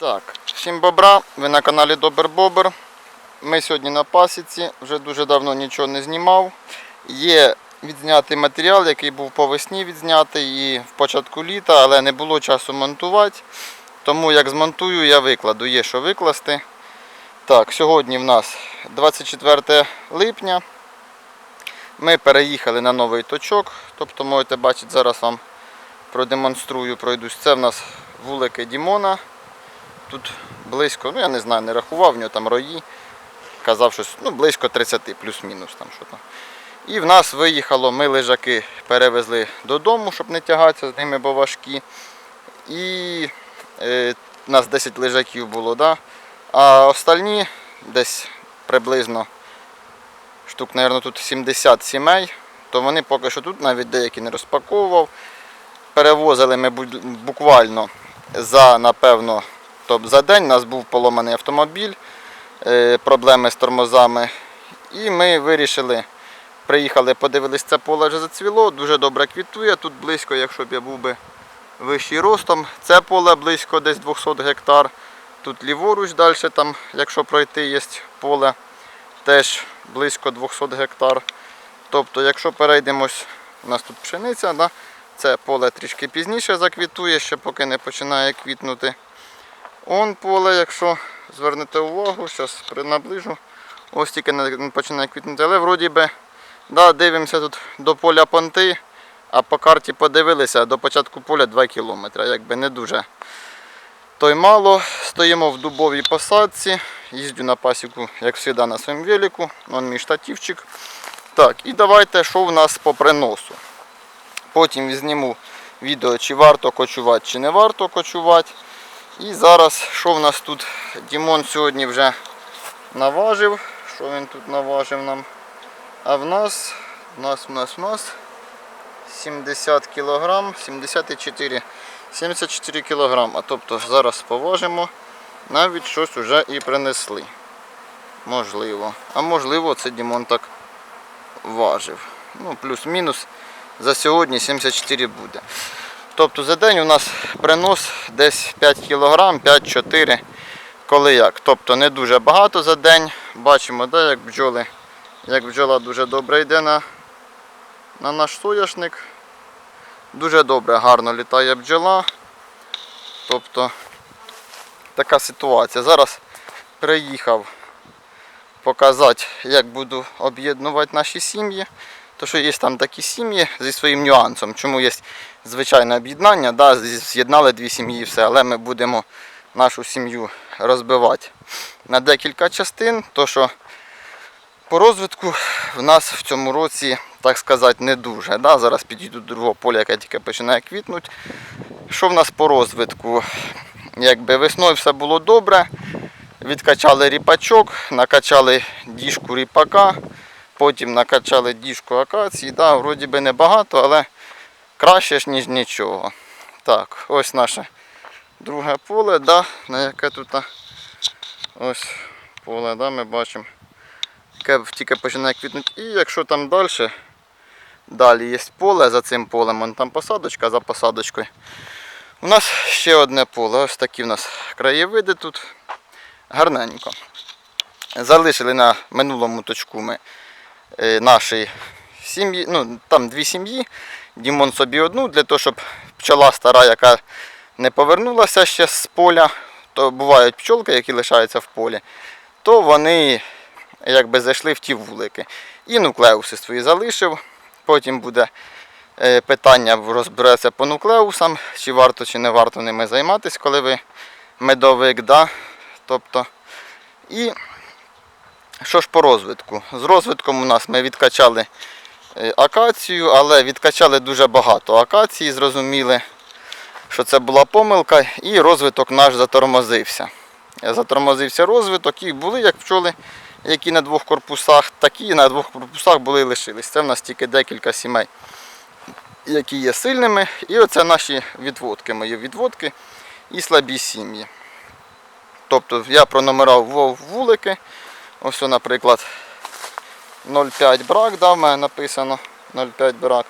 Так, всім бобра, ви на каналі Добер Бобер. Ми сьогодні на пасіці, вже дуже давно нічого не знімав. Є відзнятий матеріал, який був по весні відзнятий і в початку літа, але не було часу монтувати. Тому як змонтую, я викладу, є що викласти. Так, сьогодні в нас 24 липня. Ми переїхали на новий точок. Тобто можете бачити, зараз вам продемонструю, пройдусь. Це в нас вулики Дімона. Тут близько, ну я не знаю, не рахував, в нього там рої. Казав щось, ну близько 30 плюс-мінус там що там. І в нас виїхало, ми лежаки перевезли додому, щоб не тягатися з ними, бо важкі. І е, нас 10 лежаків було, да? а остальні десь приблизно штук, мабуть, тут 70 сімей, то вони поки що тут навіть деякі не розпаковував. Перевозили ми буквально за, напевно, тобто за день у нас був поломаний автомобіль, е, проблеми з тормозами. І ми вирішили, приїхали, подивились, це поле вже зацвіло, дуже добре квітує. Тут близько, якщо б я був би вищий ростом, це поле близько десь 200 гектар. Тут ліворуч далі, там, якщо пройти, є поле теж близько 200 гектар. Тобто, якщо перейдемось, у нас тут пшениця, да? це поле трішки пізніше заквітує, ще поки не починає квітнути. Он поле, якщо звернете увагу, зараз наближу. Ось тільки не починає квітнути. Але вроді би, да, дивимося тут до поля понти, а по карті подивилися, до початку поля 2 кілометри. Якби не дуже. То й мало. Стоїмо в дубовій посадці. Їздю на пасіку, як завжди, на своєму велику. Вон мій штативчик. Так, і давайте, що в нас по приносу. Потім візніму відео, чи варто кочувати, чи не варто кочувати. І зараз, що в нас тут? Дімон сьогодні вже наважив. Що він тут наважив нам? А в нас, в нас, в нас, в нас 70 кг, 74, 74 кг. А Тобто зараз поважимо, навіть щось вже і принесли. Можливо. А можливо, це Дімон так важив. Ну, плюс-мінус за сьогодні 74 буде. Тобто за день у нас принос десь 5 кг, 5-4 коли як. Тобто не дуже багато за день. Бачимо, да, як бджоли, як бджола дуже добре йде на, на наш соняшник. Дуже добре, гарно літає бджола. Тобто така ситуація. Зараз приїхав показати, як буду об'єднувати наші сім'ї. То що є там такі сім'ї зі своїм нюансом. Чому є звичайне об'єднання, да, з'єднали дві сім'ї і все, але ми будемо нашу сім'ю розбивати на декілька частин. То що по розвитку в нас в цьому році, так сказати, не дуже. Да? Зараз підійду до другого поля, яке тільки починає квітнути. Що в нас по розвитку? Якби весною все було добре. Відкачали ріпачок, накачали діжку ріпака, потім накачали діжку акації. Да, вроді би небагато, але краще ж, ніж нічого. Так, ось наше друге поле, да, на яке тут ось поле, да, ми бачимо, яке тільки починає квітнути. І якщо там далі, далі є поле за цим полем, вон там посадочка за посадочкою. У нас ще одне поле, ось такі в нас краєвиди тут гарненько. Залишили на минулому точку ми е, наші сім'ї, ну там дві сім'ї, Дімон собі одну, для того, щоб пчола стара, яка не повернулася ще з поля, то бувають пчолки, які лишаються в полі, то вони якби зайшли в ті вулики. І нуклеуси свої залишив. Потім буде е, питання розбереться по нуклеусам, чи варто чи не варто ними займатися, коли ви медовик. Да? Тобто, і що ж по розвитку? З розвитком у нас ми відкачали акацію, але відкачали дуже багато акації, зрозуміли, що це була помилка, і розвиток наш затормозився. Затормозився розвиток і були як пчоли, які на двох корпусах, такі на двох корпусах були і лишились. Це в нас тільки декілька сімей, які є сильними. І оце наші відводки, мої відводки і слабі сім'ї. Тобто я пронумерав вулики. Ось, наприклад, 0,5 брак, да, в мене написано 0,5 брак.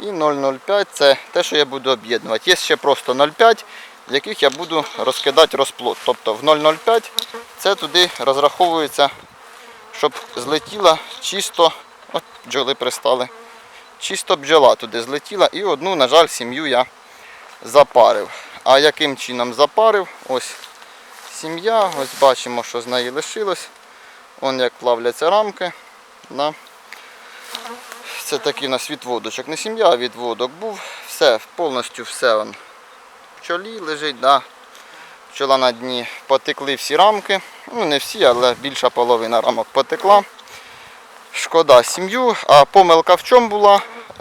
І 0,05 це те, що я буду об'єднувати. Є ще просто 0,5 в яких я буду розкидати розплод. Тобто в 0,05 це туди розраховується, щоб злетіла чисто, от бджоли пристали, чисто бджола туди злетіла і одну, на жаль, сім'ю я запарив. А яким чином запарив? Ось сім'я, ось бачимо, що з неї лишилось. Вон як плавляться рамки. Да. Це такий у нас відводочок. Не сім'я, а відводок був. Все, повністю все он. в лежить, да. пчола на дні. Потекли всі рамки. Ну не всі, але більша половина рамок потекла. Шкода сім'ю. А помилка в чому була?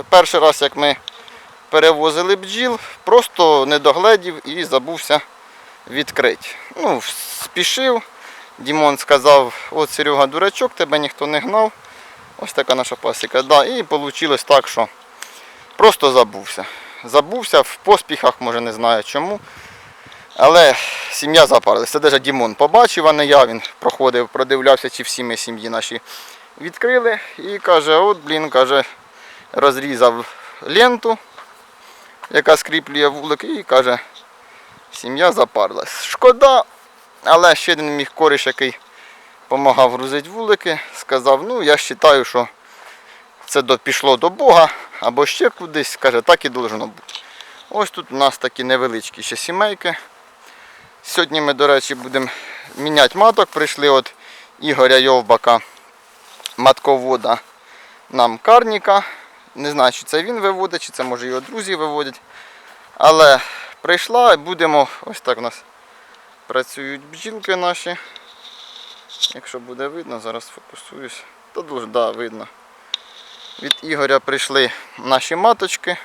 Перший раз, як ми перевозили бджіл, просто не догледів і забувся відкрити. Ну, спішив. Дімон сказав, от Серега дурачок, тебе ніхто не гнав. Ось така наша пасіка. Да, і вийшло так, що просто забувся. Забувся в поспіхах, може не знаю чому. Але сім'я запарилася. Це навіть Дімон побачив, а не я. Він проходив, продивлявся, чи всі ми сім'ї наші відкрили. І каже, от блін, каже, розрізав ленту, яка скріплює вулик, і каже, сім'я запарилась. Шкода, але ще один мій коріш, який допомагав грузити вулики, сказав, ну я вважаю, що це пішло до Бога або ще кудись, каже, так і должно бути. Ось тут у нас такі невеличкі ще сімейки. Сьогодні ми, до речі, будемо міняти маток. Прийшли от Ігоря Йовбака, матковода нам карніка. Не знаю, чи це він виводить, чи це може його друзі виводять. Але прийшла і будемо, ось так у нас працюють бджілки наші. Якщо буде видно, зараз фокусуюсь. Та дуже, да, видно. Від Ігоря прийшли наші маточки.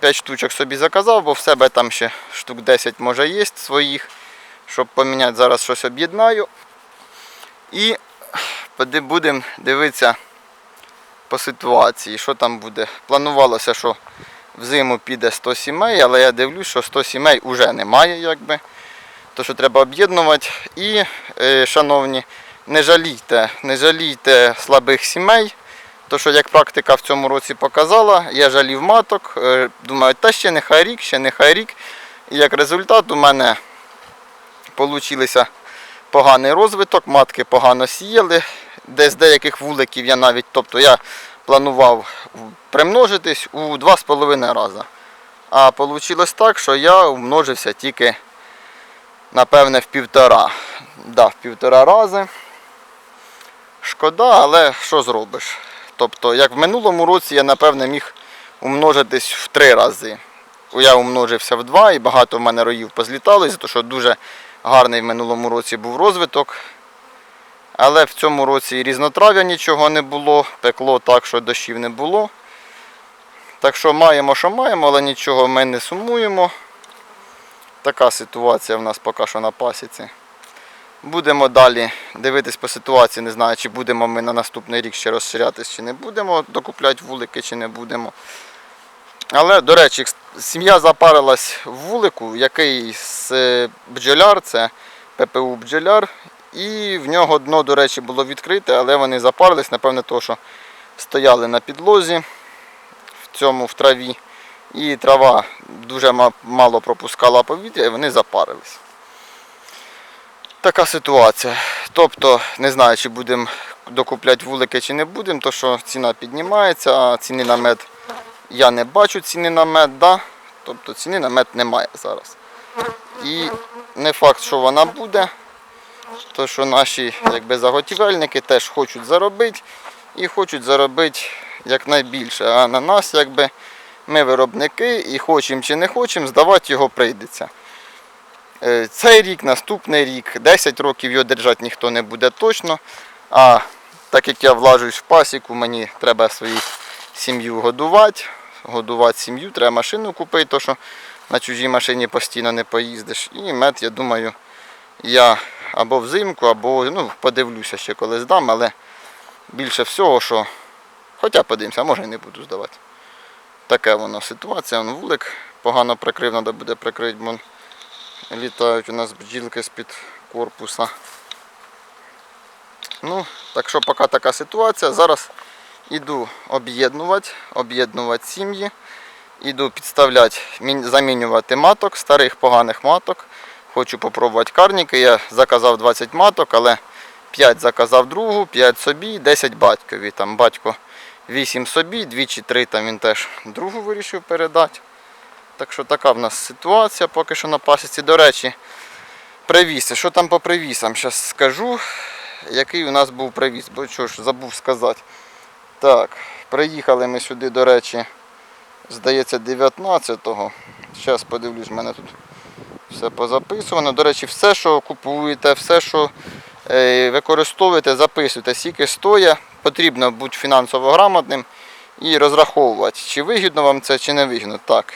5 штучок собі заказав, бо в себе там ще штук 10 може є своїх. Щоб поміняти, зараз щось об'єднаю. І будемо дивитися по ситуації, що там буде. Планувалося, що взиму піде 100 сімей, але я дивлюсь, що 100 сімей вже немає, якби. То, що треба об'єднувати. І, е, шановні, не жалійте, не жалійте слабих сімей. То, що як практика в цьому році показала, я жалів маток, е, думаю, та ще нехай рік, ще нехай рік. І як результат у мене вийшло поганий розвиток, матки погано сіяли. Десь деяких вуликів я навіть, тобто я планував примножитись у 2,5 рази. А вийшло так, що я умножився тільки, напевне, в півтора. Да, в півтора рази. Шкода, але що зробиш? Тобто, як в минулому році я, напевне, міг умножитись в три рази. Я умножився в два і багато в мене роїв позлітали, тому що дуже гарний в минулому році був розвиток. Але в цьому році і різнотрав'я нічого не було, пекло так, що дощів не було. Так що маємо, що маємо, але нічого ми не сумуємо. Така ситуація в нас поки що на пасіці. Будемо далі дивитись по ситуації, не знаю, чи будемо ми на наступний рік ще розширятись, чи не будемо докупляти вулики, чи не будемо. Але, до речі, сім'я запарилась в вулику, який з е, бджоляр, це ППУ бджоляр. І в нього дно, до речі, було відкрите, але вони запарились, напевне, того, що стояли на підлозі в цьому в траві. І трава дуже мало пропускала повітря, і вони запарились. Така ситуація. Тобто, не знаю, чи будемо докупляти вулики, чи не будемо, то що ціна піднімається, а ціни на мед я не бачу ціни на мед, да? тобто ціни на мед немає зараз. І не факт, що вона буде, то що наші якби, заготівельники теж хочуть заробити і хочуть заробити якнайбільше. А на нас, якби, ми виробники і хочемо чи не хочемо, здавати його прийдеться. Е, Цей рік, наступний рік, 10 років його держати ніхто не буде точно. А так як я влажуюсь в пасіку, мені треба свою сім'ю годувати. Годувати сім'ю, треба машину купити, то що на чужій машині постійно не поїздиш. І мед, я думаю, я або взимку, або ну, подивлюся ще коли здам, але більше всього, що. Хоча подивимося, може і не буду здавати. Таке воно ситуація, Вон вулик погано прикрив, треба буде прикрити, бо літають у нас бджілки з-під корпуса. Ну, так що поки така ситуація. Зараз іду об'єднувати, об'єднувати сім'ї. Іду підставляти, замінювати маток, старих поганих маток. Хочу попробувати карніки. Я заказав 20 маток, але 5 заказав другу, 5 собі, 10 батькові. Там батько 8 собі, 2 чи 3 там він теж другу вирішив передати. Так що така в нас ситуація поки що на пасіці. До речі, привіси. Що там по привісам? Зараз скажу, який у нас був привіз, бо що ж забув сказати. Так, приїхали ми сюди, до речі, здається, 19-го. Зараз подивлюсь, в мене тут все позаписувано. До речі, все, що купуєте, все, що е, використовуєте, записуйте, скільки стоїть. Потрібно бути фінансово грамотним і розраховувати, чи вигідно вам це, чи не вигідно. Так.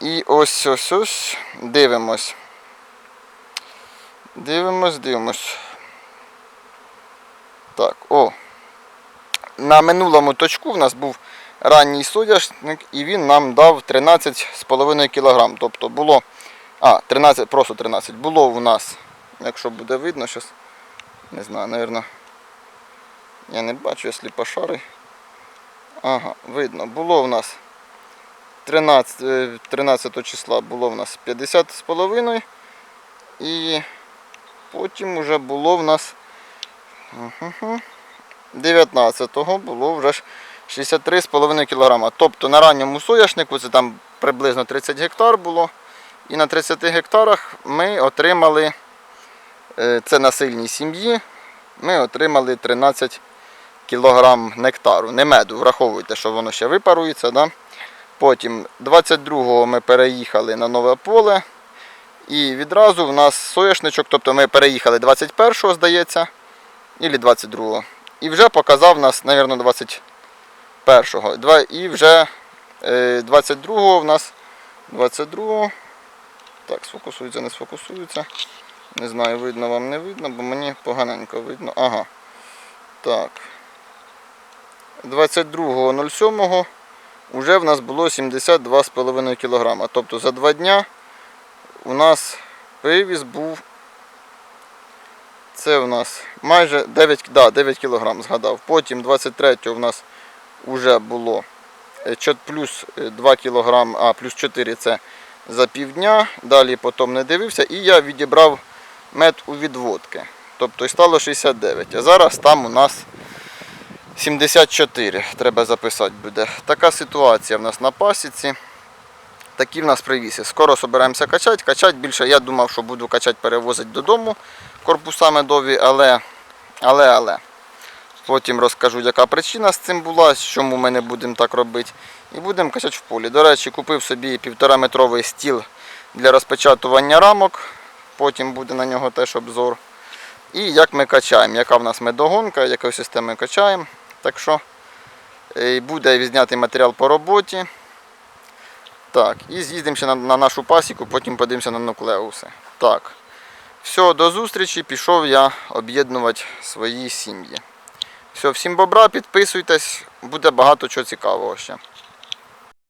І ось ось ось дивимось. Дивимось, дивимось. Так, о. На минулому точку в нас був ранній соняшник і він нам дав 13,5 кг. Тобто було. А, 13, просто 13. Було у нас, якщо буде видно, зараз, не знаю, напевно. Я не бачу, якщо пошари. Ага, видно. Було в нас 13, е, 13 числа було в нас 50,5 і потім вже було в нас 19-го було вже 63,5 кг. Тобто на ранньому соняшнику це там приблизно 30 гектар було. І на 30 гектарах ми отримали, е, це на сильній сім'ї, ми отримали 13 кг нектару. Не меду, враховуйте, що воно ще випарується. Да? Потім 22-го ми переїхали на нове поле. І відразу в нас соняшничок, тобто ми переїхали 21-го, здається, і 22-го. І вже показав нас, мабуть, 21-го. І вже е, 22-го в нас 22-го. Так, сфокусується, не сфокусується. Не знаю, видно вам не видно, бо мені поганенько видно. Ага. Так. 22.07 вже в нас було 72,5 кг. Тобто за два дня у нас вивіз був. Це у нас майже 9, да, 9 кг згадав. Потім 23 у нас вже було е, плюс е, 2 кг, а плюс 4 це за півдня. Далі потім не дивився і я відібрав мед у відводки. Тобто і стало 69. А зараз там у нас 74. Треба записати буде. Така ситуація в нас на пасіці. Такі в нас привіси. Скоро збираємося качати. Качати більше я думав, що буду качати, перевозити додому корпуса медові, але, але, але. Потім розкажу, яка причина з цим була, чому ми не будемо так робити. І будемо качати в полі. До речі, купив собі півтора метровий стіл для розпечатування рамок. Потім буде на нього теж обзор. І як ми качаємо, яка в нас медогонка, якою системою качаємо. Так що е, буде відзнятий матеріал по роботі. Так, і з'їздимо ще на, на нашу пасіку, потім подивимося на нуклеуси. Так. Все, до зустрічі. Пішов я об'єднувати свої сім'ї. Все, всім бобра, підписуйтесь, буде багато чого цікавого ще.